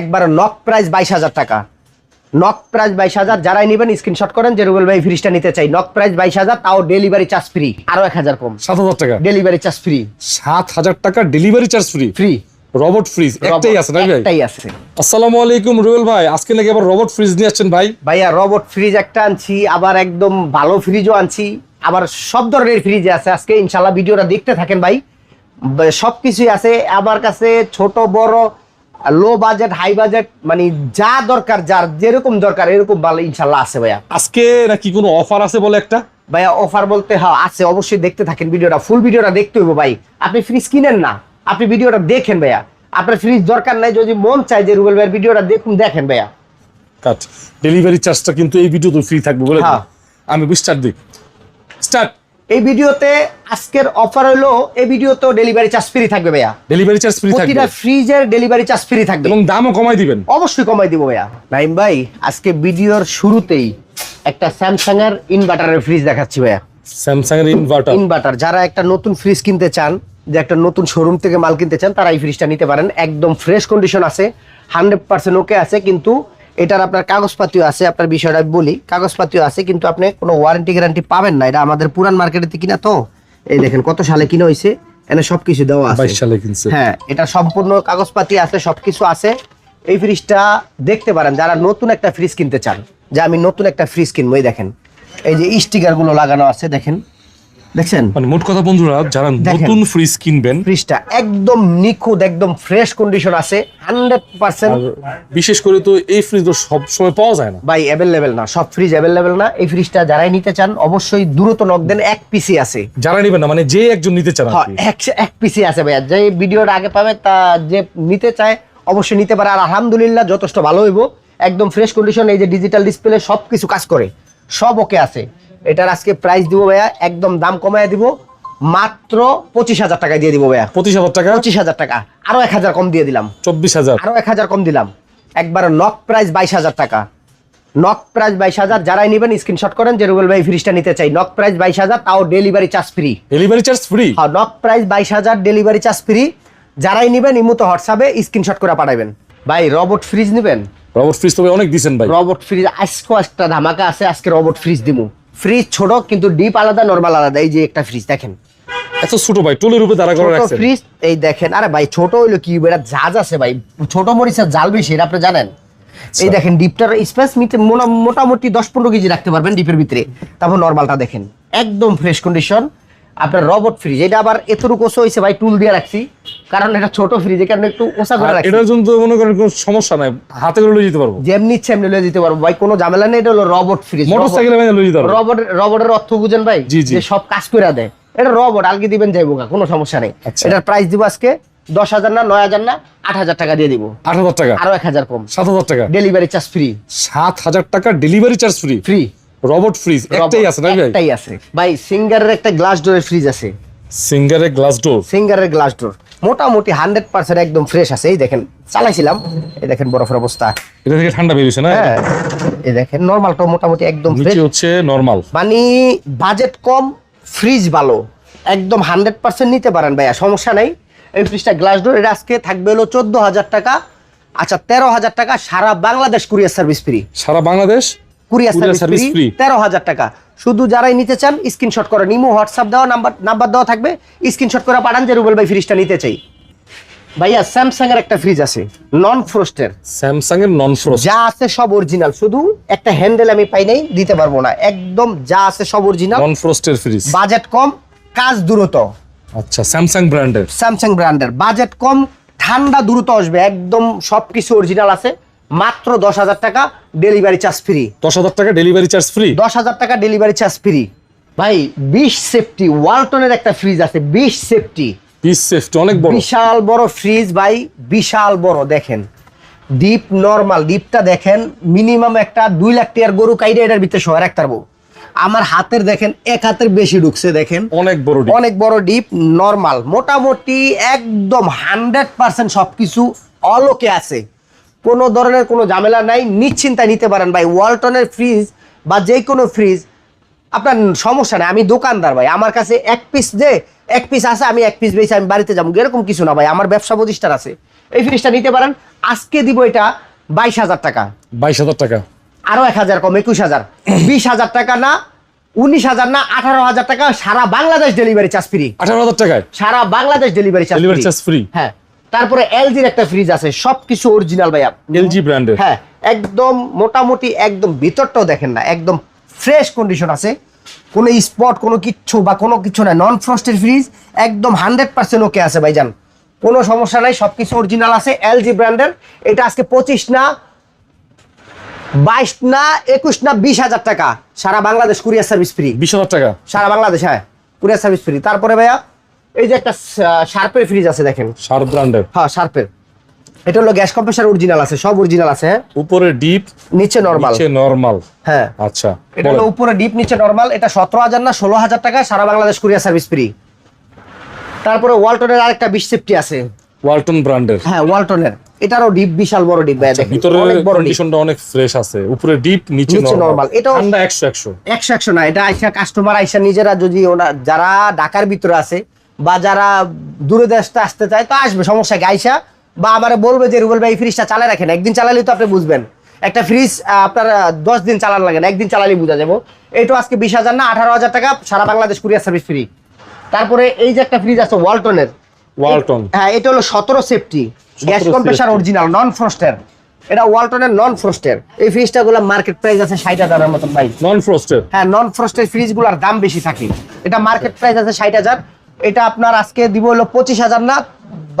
একবার knock price বাইশ হাজার টাকা। নক প্রাইস বাইশ হাজার যারাই নেবেন স্ক্রিনশট করেন যে রুবেল ভাই ফ্রিজটা নিতে চাই। নক প্রাইস বাইশ হাজার তাও ডেলিভারি চার্জ ফ্রি আরও এক হাজার কম। সাত হাজার টাকা? ডেলিভারি চার্জ ফ্রি সাত হাজার টাকা delivery charge free free robot fridge একটাই আছে নাকি ভাই? একটাই আছে। আসসালামু আলাইকুম রুবেল ভাই আজকে নাকি আবার রবট ফ্রিজ নিয়ে আসছেন ভাই? ভাইয়া রবট ফ্রিজ একটা আনছি আবার একদম ভালো ফ্রিজও আনছি আবার সব ধরনের ফ্রিজ আছে। আজকে ইনশাল্লাহ ভিডিওটা দেখতে থাকেন ভাই। সব কিছুই আছে। আমার কাছে ছোট বড় লো বাজেট হাই বাজেট মানে যা দরকার যার যেরকম দরকার এরকম ভালো ইনশাল্লাহ আছে ভাইয়া। আজকে নাকি কোনো অফার আছে বলে একটা? ভাইয়া অফার বলতে হ্যাঁ আছে অবশ্যই দেখতে থাকেন ভিডিওটা ফুল ভিডিওটা দেখতে হইব ভাই। আপনি ফ্রিজ কিনেন না আপনি ভিডিওটা দেখেন ভাইয়া। আপনার ফ্রিজ দরকার নাই যদি মন চায় যে রুবেল ভাইয়ের ভিডিওটা দেখুন দেখেন ভাইয়া। কাট ডেলিভারি চার্জটা কিন্তু এই ভিডিওতে ফ্রি থাকবে বলে। হ্যাঁ। আমি স্টার্ট দিই। স্টার্ট এই ভিডিওতে আজকের অফার হলো এই ভিডিওতেও ডেলিভারি চার্জ ফ্রি থাকবে ভাইয়া। ডেলিভারি চার্জ ফ্রি থাকবে। প্রতিটা ফ্রিজের ডেলিভারি চার্জ ফ্রি থাকবে। এবং দামও কমাই দিবেন। অবশ্যই কমাই দিব ভাইয়া। নাইম ভাই আজকে ভিডিওর শুরুতেই একটা স্যামসাং এর ইনভার্টারের ফ্রিজ দেখাচ্ছি ভাইয়া। স্যামসাং এর ইনভার্টার ইনভার্টার যারা একটা নতুন ফ্রিজ কিনতে চান যে একটা নতুন শোরুম থেকে মাল কিনতে চান তারা এই ফ্রিজটা নিতে পারেন। একদম ফ্রেশ কন্ডিশন আছে হান্ড্রেড পার্সেন্ট ওকে আছে কিন্তু এটার আপনার কাগজপাতিও আছে আপনার বিষয়টা বলি। কাগজপাতিও আছে কিন্তু আপনি কোনো ওয়ারেন্টি গ্যারান্টি পাবেন না। এটা আমাদের পুরান মার্কেটে কিনা তো? এই দেখেন কত সালে কিনা হয়েছে এনে সবকিছু দেওয়া আছে। সালে কিনছে। হ্যাঁ এটা সম্পূর্ণ কাগজপাতি আছে সবকিছু আছে। এই ফ্রিজটা দেখতে পারেন যারা নতুন একটা ফ্রিজ কিনতে চান যে আমি নতুন একটা ফ্রিজ কিনবো এই দেখেন। এই যে স্টিকারগুলো লাগানো আছে দেখেন। দেখছেন? মানে মোট কথা বন্ধুরা যারা। নতুন ফ্রিজ কিনবেন ফ্রিজটা একদম নিখুঁত একদম ফ্রেশ কন্ডিশন আছে হান্ড্রেড পার্সেন্ট বিশেষ করে তো এই ফ্রিজ তো সব সময় পাওয়া যায় না। বাই অ্যাভেলেবেল না সব ফ্রিজ অ্যাভেলেবেল না। এই ফ্রিজটা যারাই নিতে চান অবশ্যই দ্রুত নক দেন এক পিসি আছে। যারা নেবেন না মানে যে একজন নিতে চান হ্যাঁ, এক এক পিসি আছে ভাইয়া। যে ভিডিওর আগে পাবে তা যে নিতে চায় অবশ্যই নিতে পারে। আর আলহামদুলিল্লাহ যথেষ্ট ভালো হইব। একদম ফ্রেশ কন্ডিশন এই যে ডিজিটাল ডিসপ্লে সব কিছু কাজ করে। সব ওকে আছে। এটার আজকে প্রাইস দিব ভাইয়া একদম দাম কমায় দিব মাত্র পঁচিশ হাজার টাকা দিয়ে দিব ভাইয়া। পঁচিশ হাজার টাকা? পঁচিশ হাজার টাকা। আরও এক হাজার কম দিয়ে দিলাম। চব্বিশ হাজার। আরও এক হাজার কম দিলাম। একবার নক প্রাইস বাইশ হাজার টাকা। নক প্রাইস বাইশ হাজার যারাই নেবেন স্ক্রিনশট করেন যে রুবেল ভাই ফ্রিজটা নিতে চাই। নক প্রাইস বাইশ হাজার তাও delivery charge free delivery charge free হ্যাঁ নক প্রাইস বাইশ হাজার ডেলিভারি চার্জ ফ্রি যারাই নেবেন ইমুতো হোয়াটসঅ্যাপে স্ক্রিনশট করে পাঠাবেন। ভাই রবট ফ্রিজ নেবেন? রবট ফ্রিজ তো অনেক দিছেন ভাই। রবট ফ্রিজ আজকে একটা ধামাকা আছে আজকে রবট ফ্রিজ দিমু। ফ্রিজ ছোট কিন্তু ডিপ আলাদা নর্মাল আলাদা। এই যে একটা ফ্রিজ দেখেন। এত ছোট ভাই টোলের উপরে দাঁড়া করে রাখছেন। ফ্রিজ এই দেখেন আরে ভাই ছোট হইল কি এটা জাজ আছে ভাই। ছোট মরিচের জাল বেশি এটা আপনি জানেন? এই দেখেন ডিপটার স্পেস মিটে মোটামুটি দশ পনেরো কেজি রাখতে পারবেন ডিপের ভিতরে। তারপর নর্মালটা দেখেন। একদম ফ্রেশ কন্ডিশন আপনার রবট ফ্রিজ এটা আবার এতটুকু ওসা হয়েছে ভাই টুল দিয়ে রাখছি। কারণ এটা ছোট ফ্রিজ এখানে একটু ওসা করে রাখছি। এটার জন্য তো মনে করেন কোনো সমস্যা নাই হাতে করে লয়ে যেতে পারব। যেমনি ইচ্ছে এমনি লয়ে দিতে পারব। ভাই কোনো ঝামেলা নেই এটা হলো রবট ফ্রিজ মোটর সাইকেলে বাইরে লয়ে যেতে পারব। রবট রবটের অর্থ বুঝেন ভাই। যে সব কাজ করে দেয়। এটা রবট আলগি দিবেন যাইবো কোনো সমস্যা নেই। আচ্ছা। এটার প্রাইস দিব আজকে দশ হাজার না নয় হাজার না আট হাজার টাকা দিয়ে দিব। আট হাজার টাকা? আরও এক হাজার কম। সাত হাজার টাকা? ডেলিভারি চার্জ ফ্রি সাত হাজার টাকা delivery charge free free robot fridge একটাই আছে না ভাই? একটাই আছে। ভাই সিঙ্গারের একটা গ্লাস ডোরের ফ্রিজ আছে। সিঙ্গারের গ্লাস ডোর সিঙ্গারের গ্লাস ডোর মোটামুটি হান্ড্রেড পার্সেন্ট একদম ফ্রেশ আছে। এই দেখেন চালাইছিলাম। এই দেখেন বরফের অবস্থা। এটা থেকে ঠান্ডা বেরিয়েছে না? হ্যাঁ। এই দেখেন নর্মালটা মোটামুটি একদম ফ্রেশ নিচে হচ্ছে নর্মাল মানে বাজেট কম ফ্রিজ ভালো। একদম হান্ড্রেড পার্সেন্ট নিতে পারেন ভাইয়া সমস্যা নাই। এই ফ্রিজটা গ্লাস ডোর এটা আজকে থাকবে হলো চোদ্দ হাজার টাকা। আচ্ছা তেরো হাজার টাকা সারা বাংলাদেশ কুরিয়ার সার্ভিস ফ্রি সারা বাংলাদেশ? কুরিয়ার সার্ভিস ফ্রি তেরো হাজার টাকা। শুধু যারাই নিতে চান স্ক্রিনশট করে। নিমো হোয়াটসঅ্যাপ দেওয়া নাম্বার নাম্বার দেওয়া থাকবে। স্ক্রিনশট করে পাঠান যে রুবেল ভাই ফ্রিজটা নিতে চাই। ভাইয়া স্যামসাং এর একটা ফ্রিজ আছে নন ফ্রোস্টের স্যামসাং এর নন ফ্রোস্ট যা আছে সব অরিজিনাল শুধু একটা হ্যান্ডেল আমি পাই নাই দিতে পারব না। একদম যা আছে সব অরিজিনাল নন ফ্রোস্টের ফ্রিজ বাজেট কম কাজ দ্রুত। আচ্ছা স্যামসাং ব্র্যান্ডের স্যামসাং ব্র্যান্ডের বাজেট কম ঠান্ডা দ্রুত আসবে। একদম সবকিছু অরিজিনাল আছে। মাত্র দশ হাজার টাকা ডেলিভারি চার্জ ফ্রি দশ হাজার টাকা ডেলিভারি চার্জ ফ্রি দশ হাজার টাকা ডেলিভারি চার্জ ফ্রি ভাই বিশ সেফটি ওয়ালটনের একটা ফ্রিজ আছে বিশ সেফটি পিস সেফটি অনেক বড়। বিশাল বড় ফ্রিজ ভাই বিশাল বড় দেখেন। ডিপ নর্মাল ডিপটা দেখেন মিনিমাম একটা দুই লাখ টিয়ার গরু কাইরে এটার ভিতরে শহর রাখতে পারব আমার হাতের দেখেন এক হাতের বেশি ঢুকছে দেখেন। অনেক বড় অনেক বড় ডিপ নর্মাল মোটামুটি একদম হান্ড্রেড পার্সেন্ট সবকিছু অলোকে আছে। কোনো ধরনের কোনো ঝামেলা নাই নিশ্চিন্তায় নিতে পারেন ভাই। ওয়ালটনের ফ্রিজ বা যে কোনো ফ্রিজ আপনার সমস্যা নেই। আমি দোকানদার ভাই আমার কাছে এক পিস যে এক পিস আছে আমি এক পিস বেশি আমি বাড়িতে যাব। এরকম কিছু না ভাই আমার ব্যবসা প্রতিষ্ঠান আছে। এই ফ্রিজটা নিতে পারেন আজকে দিব এটা বাইশ হাজার টাকা। বাইশ হাজার টাকা। আরও এক হাজার কম একুশ হাজার। বিশ হাজার টাকা না উনিশ হাজার না আঠারো হাজার টাকা সারা বাংলাদেশ ডেলিভারি চার্জ ফ্রি আঠারো হাজার টাকায়? সারা বাংলাদেশ ডেলিভারি চার্জ ফ্রি হ্যাঁ। তারপরে এলজির একটা ফ্রিজ আছে সবকিছু অরিজিনাল ভাইয়া। এলজি ব্র্যান্ডের হ্যাঁ একদম মোটামুটি একদম ভিতরটাও দেখেন না একদম ফ্রেশ কন্ডিশন আছে। কোনো স্পট কোনো কিচ্ছু বা কোনো কিছু না নন ফ্রস্টের ফ্রিজ একদম হান্ড্রেড পার্সেন্ট ওকে আছে ভাইজান। কোনো সমস্যা নাই সব কিছু অরিজিনাল আছে এলজি ব্র্যান্ডের এটা আজকে পঁচিশ না বাইশ না একুশ না বিশ হাজার টাকা। সারা বাংলাদেশ কুরিয়ার সার্ভিস ফ্রি। বিশ হাজার টাকা। সারা বাংলাদেশ হ্যাঁ কুরিয়ার সার্ভিস ফ্রি। তারপরে ভাইয়া এই যে একটা শার্পের ফ্রিজ আছে দেখেন। সার ব্র্যান্ডের হ্যাঁ শার্পের এটা হলো গ্যাস কম্প্রেসার অরিজিনাল আছে সব অরিজিনাল আছে হ্যাঁ? উপরে ডিপ নিচে নরমাল নিচে নরমাল হ্যাঁ। আচ্ছা এটা হলো উপরে ডিপ নিচে নরমাল এটা সতেরো হাজার না ষোলো হাজার টাকা সারা বাংলাদেশ কুরিয়ার সার্ভিস ফ্রি তারপরে ওয়ালটনের আরেকটা বিশ সেফটি আছে। ওয়ালটন ব্র্যান্ডের হ্যাঁ ওয়ালটনের এটারও ডিপ বিশাল বড় ডিপ ভাই দেখেন। ভিতরে অনেক বড় কন্ডিশনটা অনেক ফ্রেশ আছে। উপরে ডিপ নিচে নিচে নরমাল এটা ঠান্ডা একশো একশো। একশো একশো না এটা আইসা কাস্টমার আইসা নিজেরা যদি ওরা যারা ঢাকার ভিতরে আছে বা যারা দূরে দেশটা আসতে চায় তো আসবে সমস্যা কি? আইসা বা আবার বলবে যে রুবেল ভাই এই ফ্রিজটা চালায় রাখেন। একদিন চালালে তো আপনি বুঝবেন। একটা ফ্রিজ আপনার দশ দিন চালান লাগে না একদিন চালালেই বোঝা যাব। এইটা আজকে বিশ হাজার না আঠারো হাজার টাকা সারা বাংলাদেশ কুরিয়ার সার্ভিস ফ্রি। তারপরে এই যে একটা ফ্রিজ আছে ওয়ালটনের ওয়ালটন হ্যাঁ এটা হলো সতেরো safety gas 17 compressor original non ফ্রস্টের এটা ওয়ালটনের নন ফ্রস্টের এই ফ্রিজটা গুলো মার্কেট প্রাইস আছে ষাট হাজারের মতন ভাই। নন ফ্রস্টেড হ্যাঁ নন ফ্রস্টের ফ্রিজগুলোর দাম বেশি থাকে। এটা মার্কেট প্রাইস আছে ষাট হাজার। এটা আপনার আজকে দিব হলো পঁচিশ হাজার না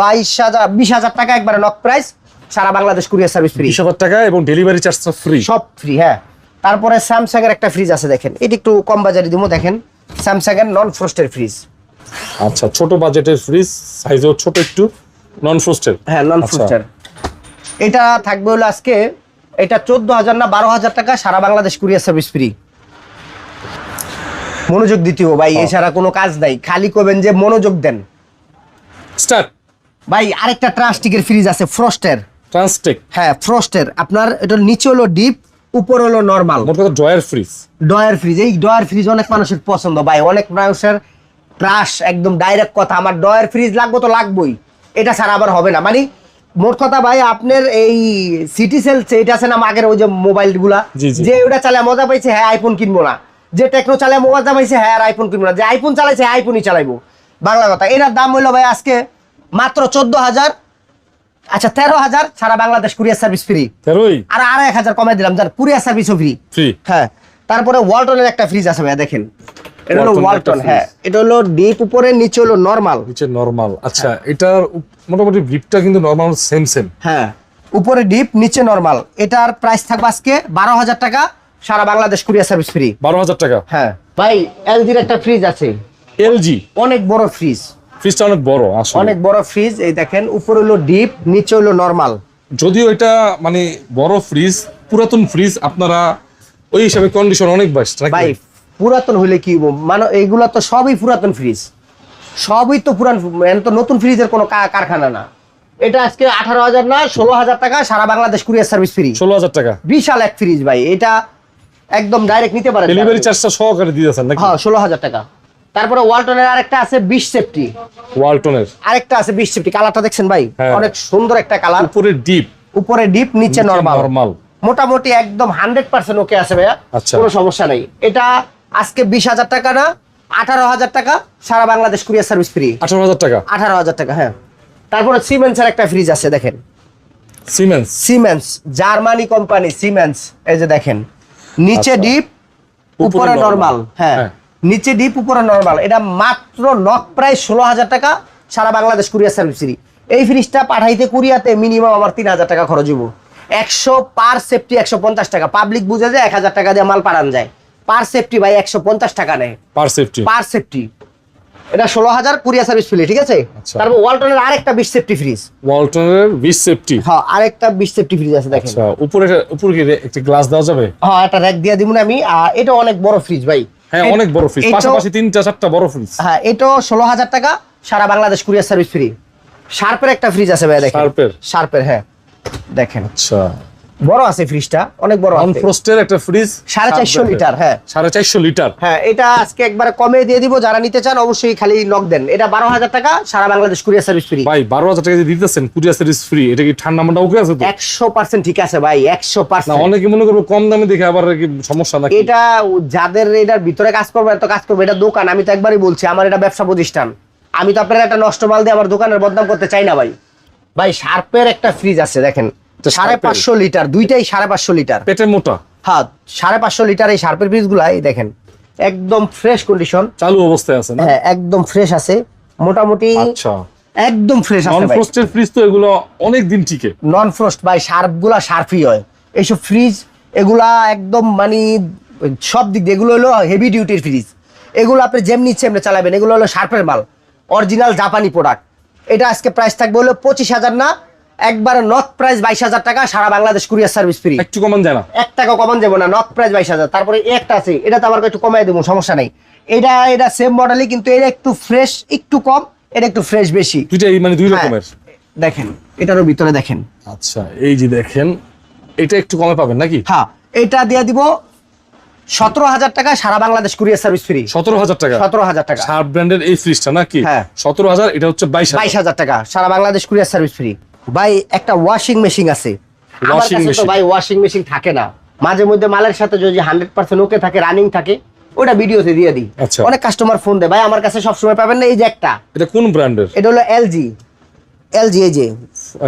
বাইশ হাজার বিশ হাজার টাকা একবারে নক প্রাইস। সারা বাংলাদেশ কুরিয়ার সার্ভিস ফ্রি। বিশ হাজার টাকা এবং ডেলিভারি চার্জ চার্জটা ফ্রি সব ফ্রি হ্যাঁ। তারপরে স্যামসাং এর একটা ফ্রিজ আছে দেখেন। এটি একটু কম বাজারে দিব দেখেন। স্যামসাং এর নন ফ্রস্টের ফ্রিজ আচ্ছা ছোট বাজেটের ফ্রিজ সাইজও ছোট একটু নন ফ্রস্টেড হ্যাঁ নন আচ্ছা। ফ্রস্টের এটা থাকবে হলো আজকে এটা চোদ্দ হাজার না বারো হাজার টাকা সারা বাংলাদেশ কুরিয়ার সার্ভিস ফ্রি। মনোযোগ দিতেও ভাই হ্যাঁ। এছাড়া কোনো কাজ নাই। খালি করবেন যে মনোযোগ দেন। স্টার্ট। ভাই আরেকটা ট্রাস্টিকের ফ্রিজ আছে ফ্রস্টের। ট্রান্সটেক। হ্যাঁ ফ্রস্টের। আপনার এটা নিচে হলো ডিপ উপর হলো normal. Drawer fridge. Drawer fridge. এই ডয়ার ফ্রিজ অনেক মানুষের পছন্দ। ভাই অনেক মানুষের ক্রাশ একদম ডাইরেক্ট কথা। আমার ডয়ার ফ্রিজ লাগবে তো লাগবেই। এটা ছাড়া আবার হবে না। মানে মোট কথা ভাই আপনার এই সিটি সেল এটা আছে না আগের ওই যে মোবাইলগুলা? জি, জি। যে ওটা চালায় মজা পাইছে হ্যাঁ আইফোন কিনবো না। যে টেকনো চালায় মজা পাইছে হ্যাঁ আর আইফোন কিনবো না। যে আইফোন চালাইছে হ্যাঁ আইফোনই চালাইবো। বাংলা কথা। এটার দাম হইল ভাই আজকে মাত্র চোদ্দ হাজার। আচ্ছা তেরো হাজার সারা বাংলাদেশ কুরিয়ার সার্ভিস ফ্রি। আর আড়াই এক হাজার কমাই দিলাম যার কুরিয়ার সার্ভিসও ফ্রি হ্যাঁ। তারপরে ওয়ালটনের একটা ফ্রিজ আছে ভাইয়া দেখেন। এটা হলো ওয়ালটন হ্যাঁ। এটা হলো ডিপ উপরে নিচে হলো নর্মাল নিচে নরমাল আচ্ছা এটার মোটামুটি গ্রিপটা কিন্তু নরমাল সেম সেম হ্যাঁ। উপরে ডিপ নিচে নর্মাল এটার প্রাইস থাকবে আজকে বারো হাজার টাকা। সারা বাংলাদেশ কুরিয়ার সার্ভিস ফ্রি। বারো হাজার টাকা? হ্যাঁ। ভাই এলজির একটা ফ্রিজ আছে। এলজি অনেক বড় ফ্রিজ ফ্রিজটা অনেক বড় আসলে। অনেক বড় ফ্রিজ এই দেখেন উপরে হলো ডিপ নিচে হলো নরমাল যদিও এটা মানে বড় ফ্রিজ পুরাতন ফ্রিজ আপনারা ওই হিসাবে কন্ডিশন অনেক বেস্ট ভাই পুরাতন হইলে কি? মানে এইগুলা তো সবই পুরাতন ফ্রিজ সবই তো পুরান এন তো নতুন ফ্রিজের কোনো কারখানা না। এটা আজকে আঠারো হাজার না ষোলো হাজার টাকা সারা বাংলাদেশ কুরিয়ার সার্ভিস ফ্রি। ষোলো হাজার টাকা। বিশাল এক ফ্রিজ ভাই এটা একদম ডাইরেক্ট নিতে পারেন ডেলিভারি চার্জটা সহকারে দিয়ে দিয়েছেন নাকি? হ্যাঁ ষোলো হাজার টাকা। তারপরে ওয়ালটনের আরেকটা আছে বিশ সেফটি ওয়ালটনের আরেকটা আছে বিশ সেফটি কালারটা দেখছেন ভাই? হ্যাঁ। অনেক সুন্দর একটা কালার উপরে ডিপ উপরে ডিপ নিচে নরমাল নরমাল মোটামুটি একদম হান্ড্রেড পার্সেন্ট ওকে আছে ভাইয়া। আচ্ছা। কোনো সমস্যা নাই। এটা আজকে বিশ হাজার টাকা না আঠারো হাজার টাকা সারা বাংলাদেশ কুরিয়ার সার্ভিস ফ্রি আঠারো হাজার টাকা? আঠারো হাজার টাকা হ্যাঁ। তারপরে সিমেন্সের একটা ফ্রিজ আছে দেখেন। Siemens Siemens Germany company Siemens এই যে দেখেন। নিচে আচ্ছা। ডিপ উপরে নর্মাল হ্যাঁ। হ্যাঁ। নিচে ডিপ উপরে নরমাল এটা মাত্র নক প্রায় ষোলো হাজার টাকা সারা বাংলাদেশ কুরিয়ার সার্ভিস ফ্রি এই ফ্রিজটা পাঠাইতে কুরিয়াতে মিনিমাম আমার তিন হাজার টাকা খরচ হব একশো পার সেফটি একশো পঞ্চাশ টাকা। পাবলিক বুঝে যায় এক হাজার টাকা দিয়ে মাল পাঠান যায়। পার সেফটি ভাই একশো পঞ্চাশ টাকা নেয়। পার সেফটি পার সেফটি এটা ষোলো হাজার কুরিয়ার সার্ভিস ফ্রি ঠিক আছে? আচ্ছা। তারপর ওয়ালটনের আরেকটা বিশ সেফটি ফ্রিজ ওয়ালটনের বিশ সেফটি হ্যাঁ আরেকটা বিশ সেফটি ফ্রিজ আছে দেখেন। আচ্ছা উপরে উপরে কি একটি গ্লাস দেওয়া যাবে? হ্যাঁ একটা র্যাক দিয়ে দিব না আমি। আর এটা অনেক বড় ফ্রিজ ভাই। হ্যাঁ অনেক বড় ফ্রিজ পাশাপাশি তিনটা চারটা বড় ফ্রিজ হ্যাঁ এটা ষোলো হাজার টাকা সারা বাংলাদেশ কুরিয়ার সার্ভিস ফ্রি শার্পের একটা ফ্রিজ আছে ভাই দেখেন। শার্পের? শার্পের হ্যাঁ। দেখেন। আচ্ছা। বড় আছে ফ্রিজটা অনেক বড় আছে। ফ্রস্টের একটা ফ্রিজ সাড়ে চারশো লিটার হ্যাঁ। সাড়ে চারশো লিটার। হ্যাঁ এটা আজকে একবারে কমে দিয়ে দিব যারা নিতে চান অবশ্যই খালি নক দেন। এটা বারো হাজার টাকা সারা বাংলাদেশ কুরিয়ার সার্ভিস ফ্রি ভাই বারো হাজার টাকা যে দিতেছেন কুরিয়ার সার্ভিস ফ্রি এটা কি ঠান্ডা মান্ডা ওকে আছে তো? একশো পার্সেন্ট ঠিক আছে ভাই একশো না পার্সেন্ট অনেকে মনে করবে কম দামে দেখে আবার কি সমস্যা নাকি? এটা যাদের এটার ভিতরে কাজ করবে এত কাজ করবে। এটা দোকান আমি তো একবারই বলছি আমার এটা ব্যবসা প্রতিষ্ঠান। আমি তো আপনার একটা নষ্ট মাল দিয়ে আমার দোকানের বদনাম করতে চাই না ভাই। ভাই শার্পের একটা ফ্রিজ আছে দেখেন। তো সাড়ে পাঁচশো লিটার দুইটাই সাড়ে পাঁচশো লিটার। পেটে মোটা? হ্যাঁ সাড়ে পাঁচশো লিটার এই শার্পের ফ্রিজ গুলাই দেখেন একদম ফ্রেশ কন্ডিশন চালু অবস্থায় আছে হ্যাঁ একদম ফ্রেশ আছে। মোটামুটি আচ্ছা। একদম ফ্রেশ নন আছে ফ্রস্টের ফ্রিজ তো এগুলো অনেক দিন টিকে। নন ফ্রস্ট ভাই শার্পই হয়। এইসব ফ্রিজ এগুলা একদম মানে সব দিক দিয়ে এগুলো হলো হেভি ডিউটির ফ্রিজ এগুলো আপনি যেমনি ইচ্ছে এমনি চালাবেন এগুলো হলো শার্পের মাল। অরিজিনাল জাপানি প্রোডাক্ট এটা আজকে প্রাইস থাকবে হলো পঁচিশ হাজার না একবারে নর্থ প্রাইস বাইশ হাজার টাকা সারা বাংলাদেশ কুরিয়ার সার্ভিস ফ্রি একটু কমান না এক টাকা কমান যাব না নর্থ প্রাইস বাইশ হাজার। তারপরে একটা আছে এটা তো আবার একটু কমাই দেবো সমস্যা নেই। এটা এটা সেম মডেলই কিন্তু এটা একটু ফ্রেশ একটু কম এটা একটু ফ্রেশ বেশি। দুইটাই মানে দুই হ্যাঁ, রকমের দেখেন এটারও ভিতরে দেখেন। আচ্ছা এই যে দেখেন এটা একটু কমে পাবেন নাকি? হ্যাঁ এটা দিয়ে দিব সতেরো হাজার টাকা সারা বাংলাদেশ কুরিয়ার সার্ভিস ফ্রি সতেরো হাজার টাকা? সতেরো হাজার টাকা। শার্প ব্র্যান্ডের এই ফ্রিজটা নাকি? হ্যাঁ। সতেরো হাজার এটা হচ্ছে বাইশ বাইশ হাজার টাকা সারা বাংলাদেশ কুরিয়ার সার্ভিস ফ্রি ভাই একটা ওয়াশিং মেশিন আছে। কাছে তো ভাই ওয়াশিং মেশিন থাকে না। মাঝে মধ্যে মালের সাথে যদি হান্ড্রেড পার্সেন্ট ওকে থাকে রানিং থাকে ওটা ভিডিওতে দিয়ে দিই। আচ্ছা। অনেক কাস্টমার ফোন দেয়। ভাই আমার কাছে সবসময় পাবেন না এই যে একটা। এটা কোন ব্র্যান্ডের এটা হলো এলজি এলজি এই যে।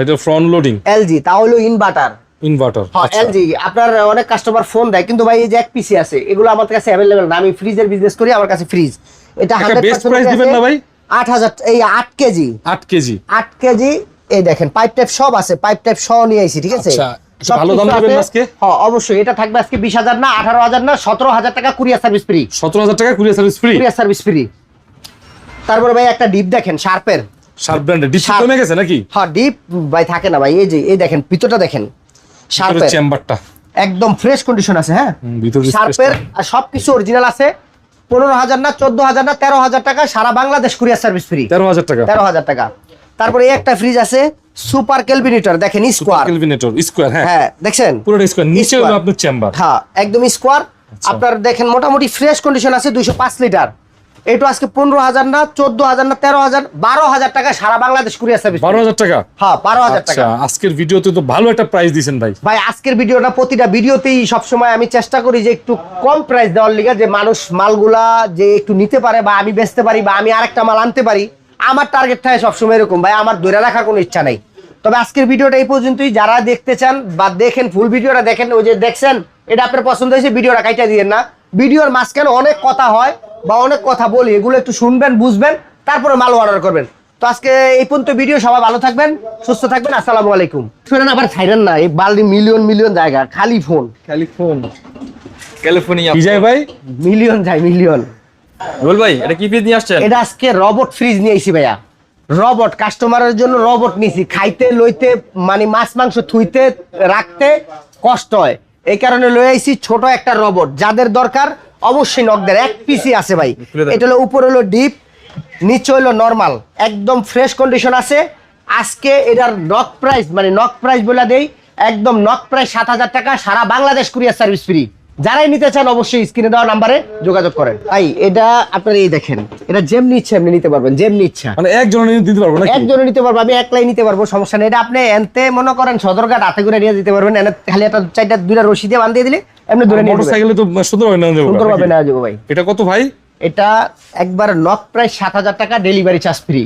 এটা ফ্রন্ট লোডিং এলজি তা হলো ইনভার্টার ইনভার্টার হ্যাঁ এলজি আপনার অনেক কাস্টমার ফোন দেয় কিন্তু ভাই এই যে এক পিসি আছে এগুলো আমার কাছে অ্যাভেলেবেল না। আমি ফ্রিজের বিজনেস করি আমার কাছে ফ্রিজ এটা একটা best price দিবেন না ভাই? আট হাজার এই আট কেজি। আট কেজি। আট কেজি এই দেখেন পাইপ টাইপ সব আছে পাইপ টাইপ সহ নিয়ে আইছি ঠিক আছে? আচ্ছা, ভালো দাম আজকে? হ্যাঁ অবশ্যই এটা থাকবে আজকে বিশ হাজার না টাকা কুরিয়ার সার্ভিস ফ্রি। সতেরো হাজার টাকা courier service free? Courier service free. তারপরে ভাই একটা ডিপ দেখেন শার্পের। শার্প ব্র্যান্ডের ডিসপ্লে কমে গেছে নাকি? হ্যাঁ ডিপ ভাই থাকে না ভাই এই যে এই দেখেন ভিতরটা দেখেন শার্পের। চেম্বারটা। একদম ফ্রেশ কন্ডিশন আছে হ্যাঁ? শার্পের সবকিছু অরিজিনাল আছে। পনেরো হাজার না চোদ্দ হাজার না তেরো হাজার টাকা সারা বাংলাদেশ কুরিয়ার সার্ভিস ফ্রি। তেরো হাজার টাকা। তেরো হাজার টাকা। তারপরে একটা ফ্রিজ আছে সুপার ক্যালভিনেটর দেখেন স্কোয়ার কেলভিনেটর স্কোয়ার হ্যাঁ। হ্যাঁ দেখছেন? পুরোটা স্কোয়ার নিচে হলো আপনার চেম্বার হ্যাঁ একদম স্কোয়ার আচ্ছা। আপনার দেখেন মোটামুটি ফ্রেশ কন্ডিশন আছে দুইশো পাঁচ লিটার এটা আজকে পনেরো হাজার না চোদ্দ হাজার না তেরো হাজার বারো হাজার টাকা সারা বাংলাদেশ কুরিয়ার সার্ভিস বারো হাজার টাকা? হ্যাঁ বারো হাজার আচ্ছা টাকা। আজকের ভিডিওতে তো ভালো একটা প্রাইস দিয়েছেন ভাই। ভাই আজকের ভিডিওটা প্রতিটা ভিডিওতেই সবসময় আমি চেষ্টা করি যে একটু কম প্রাইস দেওয়ার লিগে যে মানুষ মালগুলা যে একটু নিতে পারে বা আমি বেচতে পারি বা আমি আরেকটা মাল আনতে পারি আমার টার্গেট থাকে সবসময় এরকম। ভাই আমার ধরে রাখার কোনো ইচ্ছা নেই। তবে আজকের ভিডিওটা এই পর্যন্তই। যারা দেখতে চান বা দেখেন ফুল ভিডিওটা দেখেন ওই যে দেখছেন এটা আপনার পছন্দ হয়েছে ভিডিওটা কাইটা দিয়েন না। ভিডিওর মাঝখানে অনেক কথা হয় বা অনেক কথা বলি এগুলো একটু শুনবেন বুঝবেন তারপরে মাল অর্ডার করবেন। তো আজকে এই পর্যন্ত ভিডিও সবাই ভালো থাকবেন সুস্থ থাকবেন আসসালামু আলাইকুম। শুনেন আবার ছাইরেন না এই বালদি মিলিয়ন মিলিয়ন জায়গা খালি ফোন ক্যালিফোর্ন ক্যালিফোর্নিয়া কি যায় ভাই? মিলিয়ন যায় মিলিয়ন রোল ভাই এটা কি ফ্রিজ নিয়ে আসছেন? এটা আজকে রবট ফ্রিজ নিয়ে আইছি ভাইয়া। রবট কাস্টমারের জন্য রবট নিছি। খাইতে লইতে মানে মাছ মাংস থুইতে রাখতে কষ্ট হয়। এই কারণে লই আইছি ছোট একটা রবট যাদের দরকার অবশ্যই নক দেন। এক পিসি আছে ভাই। এটা হলো উপরে হলো ডিপ নিচে হলো নর্মাল একদম ফ্রেশ কন্ডিশন আছে। আজকে এটার নক প্রাইস মানে নক প্রাইস বলে দেই একদম নক প্রাইস সাত হাজার টাকা সারা বাংলাদেশ কুরিয়ার সার্ভিস ফ্রি যারাই নিতে চান অবশ্যই স্ক্রিনে দেওয়া নাম্বারে যোগাযোগ করেন। ভাই এটা আপনার এই দেখেন এটা যেমনি ইচ্ছা এমনি নিতে পারবেন যেমনি ইচ্ছা। মানে একজনে দিতে পারব নাকি? একজনে নিতে পারব আমি একলাই নিতে পারব সমস্যা নেই। এটা আপনি এনতে মনে করেন সদরঘাট হাতে করে নিয়ে দিতে পারবেন এনে খালি একটা চারটা দুইটা রশি দিয়ে বান্ধিয়ে দিলে এমনি ধরে নিয়ে মোটর নেবেন। সাইকেলে তো সুন্দর হয় না দেবো সুন্দরভাবে? নেওয়া যাবে ভাই। এটা কত ভাই? এটা একবার নক প্রায় সাত হাজার টাকা ডেলিভারি চার্জ ফ্রি